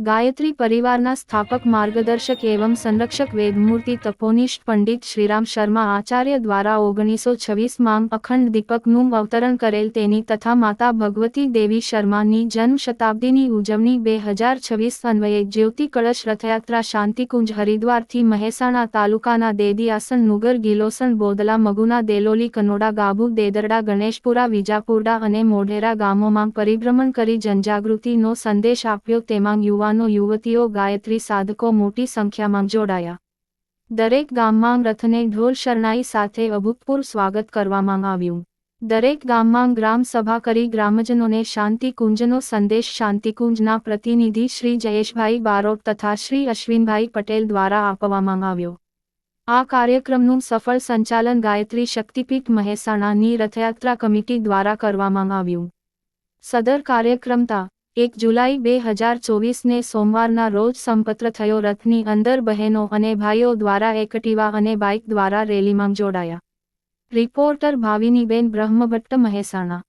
ગાયત્રી પરિવારના સ્થાપક માર્ગદર્શક એવં સંરક્ષક વેદમૂર્તિ તપોનિષ્ઠ પંડિત શ્રીરામ શર્મા આચાર્ય દ્વારા ઓગણીસો છવ્વીસમાં અખંડ દીપકનું અવતરણ કરેલ તેની તથા માતા ભગવતી દેવી શર્માની જન્મ શતાબ્દીની ઉજવણી બે હજાર છવ્વીસ અન્વયે જ્યોતિ કળશ રથયાત્રા શાંતિકુંજ હરિદ્વારથી મહેસાણા તાલુકાના દેદીયાસન નુગર ગિલોસન બોદલા મગુના દેલોલી કનોડા ગાબુ દેદરડા ગણેશપુરા વિજાપુરડા અને મોઢેરા ગામોમાં પરિભ્રમણ કરી જનજાગૃતિનો સંદેશ આપ્યો તેમાં યુવાનો યુવતીઓ ગાયત્રી સાધકો મોટી સંખ્યામાં જોડાયા. દરેક ગામમાં રથને ઢોલ શરણાઈ સાથે અભૂતપૂર્વ સ્વાગત કરવામાં આવ્યું. દરેક ગામમાં ગ્રામ કરી ગ્રામજનોને શાંતિ સંદેશ શાંતિકુંજના પ્રતિનિધિ શ્રી જયેશભાઈ બારોટ તથા શ્રી અશ્વિનભાઈ પટેલ દ્વારા આપવામાં આવ્યો. આ કાર્યક્રમનું સફળ સંચાલન ગાયત્રી શક્તિપીઠ મહેસાણાની રથયાત્રા કમિટી દ્વારા કરવામાં આવ્યું. સદર કાર્યક્રમતા એક જુલાઈ બે હજાર ચોવીસને સોમવારના રોજ સંપત્ર થયો. રથની અંદર બહેનો અને ભાઈઓ દ્વારા એકટીવા અને બાઇક દ્વારા રેલીમાં જોડાયા. રિપોર્ટર ભાવિનીબેન બ્રહ્મભટ્ટ મહેસાણા.